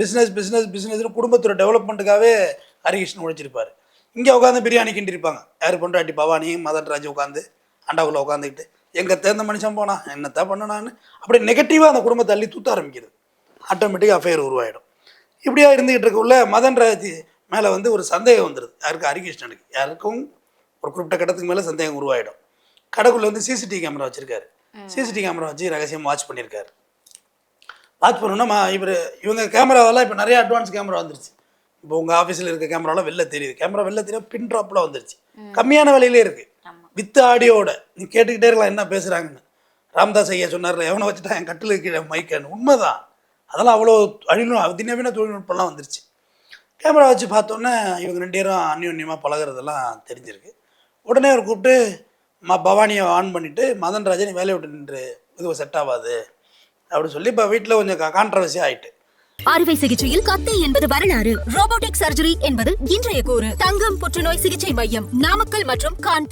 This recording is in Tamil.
பிஸ்னஸ் பிஸ்னஸ் பிஸ்னஸ்னு குடும்பத்தோட டெவலப்மெண்ட்டுக்காகவே ஹரிகிருஷ்ணன் உழைச்சிருப்பார். இங்கே உட்காந்து பிரியாணி கிண்டிருப்பாங்க. யார் பொண்டாட்டி பவானி மதன் ராஜ் உட்காந்து அண்டாவுக்குள்ளே உட்காந்துக்கிட்டு எங்கே தேர்ந்த மனுஷன் போனா என்னத்தான் பண்ணனான்னு அப்படி நெகட்டிவாக அந்த குடும்பத்தை அள்ளி தூத்த ஆரம்பிக்கிறது. ஆட்டோமேட்டிக்காக அஃபேர் உருவாயிடும். இப்படியா இருந்துகிட்டு இருக்கக்குள்ள மதன் ராஜ் மேலே வந்து ஒரு சந்தேகம் வந்துடுது யாருக்கு? ஹரிகிருஷ்ணனுக்கு. யாருக்கும்? ஒரு குறிப்பிட்ட கட்டத்துக்கு மேலே சந்தேகம் உருவாயிடும். கடைக்குள்ளே வந்து சிசிடிவி கேமரா வச்சுருக்காரு. சிசிடிவி கேமரா வச்சு ரகசியம் வாட்ச் பண்ணியிருக்காரு வாட்ச் பண்ணோன்னா இவர் இவங்க கேமராவெல்லாம் இப்போ நிறைய அட்வான்ஸ் கேமரா வந்துருச்சு. இப்போ உங்கள் ஆஃபீஸில் இருக்க கேமராலாம் வெளில தெரியுது. கேமரா வெளில தெரியும் பின் ட்ராப்பில் வந்துருச்சு. கம்மியான விலையிலே இருக்குது வித் ஆடியோட நீ கேட்டுக்கிட்டே இருக்கலாம் என்ன பேசுகிறாங்கன்னு ராம்தாஸ் ஐயா சொன்னார்ல எவனை வச்சுட்டா என் கட்டில் கீழே மைக்கன்னு? உண்மைதான். அதெல்லாம் அவ்வளோ அழிநு அதிநவீன தொழில்நுட்பம்லாம் வந்துருச்சு. கேமரா வச்சு பார்த்தோன்னே இவங்க ரெண்டு பேரும் அந்யோன்யமாக பழகுறதெல்லாம் தெரிஞ்சிருக்கு. உடனே அவர் கூப்பிட்டு ம பவானியை ஆன் பண்ணிவிட்டு மதன் ராஜன் வேலையை விட்டு நின்று இது செட் ஆகாது. அப்படின்னு சொல்லி இப்போ வீட்டில் கொஞ்சம் கான்ட்ரவர்சி ஆயிட்டு. அறுவை சிகிச்சையில் கத்தை என்பது வரலாறு. ரோபோட்டிக் சர்ஜரி என்பது இன்றைய கூறு. தங்கம் புற்றுநோய் சிகிச்சை மையம் நாமக்கல் மற்றும் கான்பூர்.